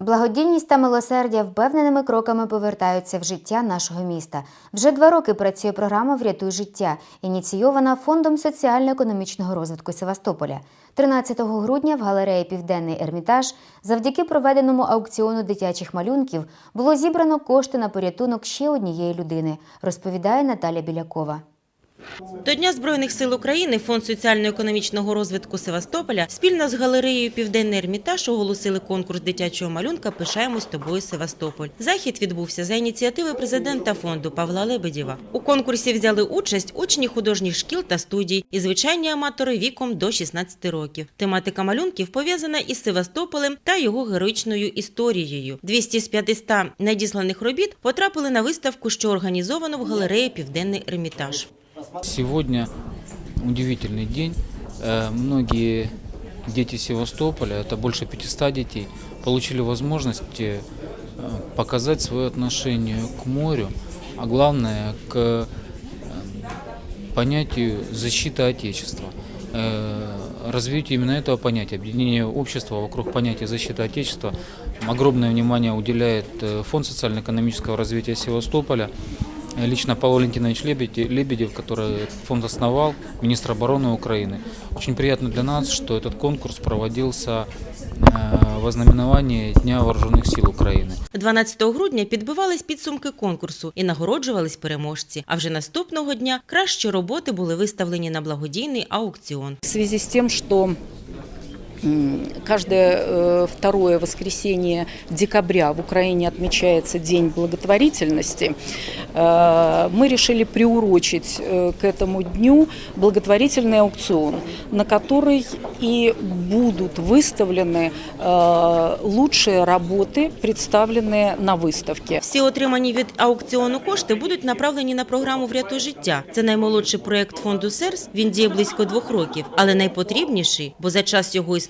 Благодійність та милосердя впевненими кроками повертаються в життя нашого міста. Вже два роки працює програма Врятуй життя, ініційована Фондом соціально-економічного розвитку Севастополя. 13 грудня в галереї Південний Ермітаж завдяки проведеному аукціону дитячих малюнків було зібрано кошти на порятунок ще однієї людини, розповідає Наталя Білякова. До Дня Збройних сил України Фонд соціально-економічного розвитку Севастополя спільно з галереєю Південний Ермітаж оголосили конкурс дитячого малюнка Пишаємось тобою Севастополь. Захід відбувся за ініціативи президента фонду Павла Лебедєва. У конкурсі взяли участь учні художніх шкіл та студій і звичайні аматори віком до 16 років. Тематика малюнків пов'язана із Севастополем та його героїчною історією. 200 з 500 надісланих робіт потрапили на виставку, що організовано в галереї Південний Ермітаж. Сегодня удивительный день. Э, Многие дети Севастополя, это больше 500 детей, получили возможность э, показать свое отношение к морю, а главное к э, понятию защиты Отечества. Развитию именно этого понятия, объединение общества вокруг понятия защиты Отечества, огромное внимание уделяет Фонд социально-экономического развития Севастополя. Э, Лично Павел Валентинович Лебедев, Лебедев, который этот фонд основал, министр обороны Украины. Очень приятно для нас, что этот конкурс проводился э, во знаменовании Дня Вооруженных сил Украины. 12 грудня підбивались підсумки конкурсу і нагороджувались переможці. А вже наступного дня кращі роботи були виставлені на благодійний аукціон. В связи с тем, что м, каждое э, второе воскресенье декабря в Украине отмечается День благотворительности, э, мы решили приурочить э, к этому дню благотворительный аукцион, на который и будут выставлены э, лучшие работы, представленные на выставке. Всі отримані від аукціону кошти будуть направлені на програму Врятуй життя. Це наймолодший проект фонду СЕРС. Він діє близько двох років, але найпотрібніший, бо за час його існування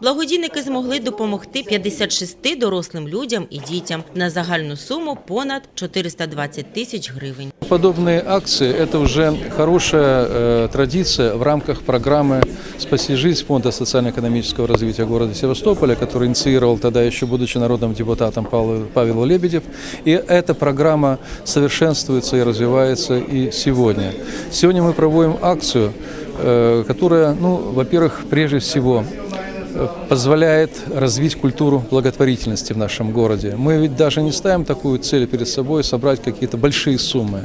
благодійники змогли допомогти 56 дорослим людям і дітям на загальну суму понад 420 тисяч гривень. Подобные акции – это уже хорошая э, традиция в рамках программы «Спаси жизнь» Фонда социально-экономического развития города Севастополя, который инициировал тогда еще, будучи народным депутатом, Павел, Павел Лебедев. И эта программа совершенствуется и развивается и сегодня. Сегодня мы проводим акцию, э, которая, ну, во-первых, прежде всего, э, позволяет развить культуру благотворительности в нашем городе. Мы ведь даже не ставим такую цель перед собой собрать какие-то большие суммы.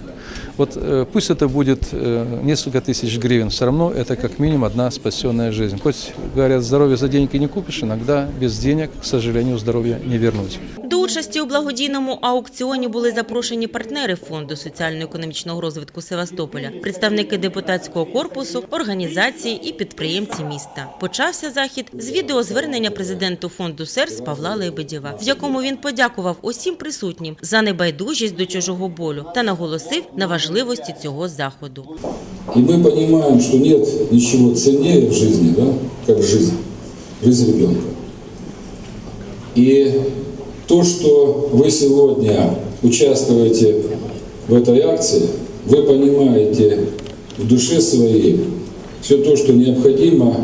Вот э, пусть это будет э, несколько тысяч гривен, все равно это как минимум одна спасенная жизнь. Хоть говорят, здоровье за деньги не купишь, иногда без денег, к сожалению, здоровье не вернуть. До участі у благодійному аукціоні були запрошені партнери фонду соціально-економічного розвитку Севастополя, представники депутатського корпусу, організації і підприємці міста. Почався захід з відеозвернення президенту фонду СЕРС Павла Лебедєва, в якому він подякував усім присутнім за небайдужість до чужого болю та наголосив на важливості цього заходу. И мы понимаем, что нет ничего ценнее в жизни, да, как жизнь, жизнь ребенка. И то, что вы сегодня участвуете в этой акции, вы понимаете в душе своей все то, что необходимо,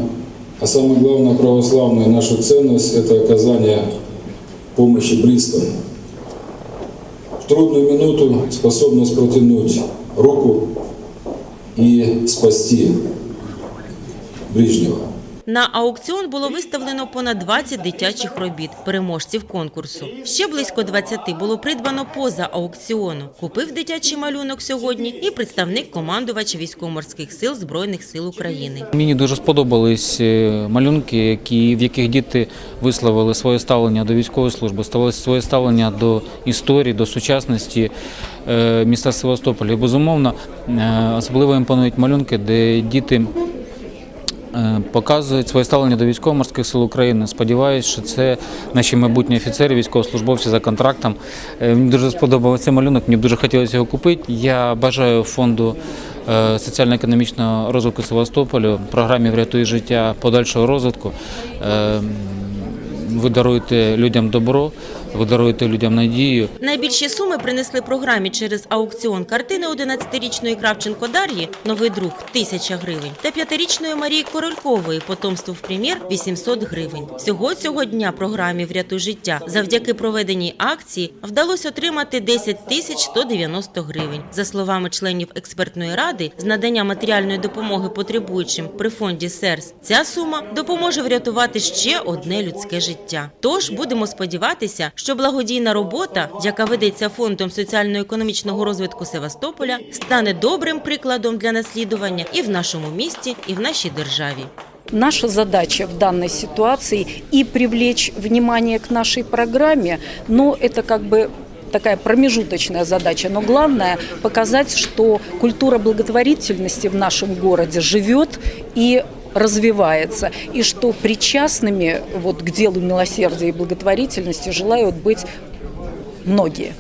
А самое главное, православная наша ценность – это оказание помощи близкому. В трудную минуту способность протянуть руку и спасти ближнего. На аукціон було виставлено понад 20 дитячих робіт переможців конкурсу. Ще близько 20 було придбано поза аукціону. Купив дитячий малюнок сьогодні і представник командувача військово-морських сил Збройних сил України. Мені дуже сподобались е, малюнки, які, в яких діти висловили своє ставлення до військової служби, своє ставлення до історії, до сучасності е, міста Севастополя. Безумовно, е, особливо імпонують малюнки, де діти показують своє ставлення до військово-морських сил України. Сподіваюсь, що це наші майбутні офіцери, військовослужбовці за контрактом. Е, Мені дуже сподобався цей малюнок, мені б дуже хотілося його купити. Я бажаю фонду е, соціально-економічного розвитку Севастополю, програмі Врятуй життя подальшого розвитку. Ви даруєте людям добро, ви даруєте людям надію. Найбільші суми принесли програмі через аукціон картини 11-річної Кравченко Дар'ї «Новий друг» – 1000 гривень та 5-річної Марії Королькової «Потомство в прем'єр» – 800 гривень. Всього цього дня програмі «Врятуй життя» завдяки проведеній акції вдалося отримати 10 тисяч 190 гривень. За словами членів експертної ради, з надання матеріальної допомоги потребуючим при фонді СЕРС, ця сума допоможе врятувати ще одне людське життя. Тож будемо сподіватися, що благодійна робота, яка ведеться фондом соціально-економічного розвитку Севастополя, стане добрим прикладом для наслідування і в нашому місті, і в нашій державі. Наша задача в данной ситуации и привлечь внимание к нашей программе, но это как бы такая промежуточная задача. Но главное показать, что культура благотворительности в нашем городе живет и развивается, и что причастными вот, к делу милосердия и благотворительности желают быть многие.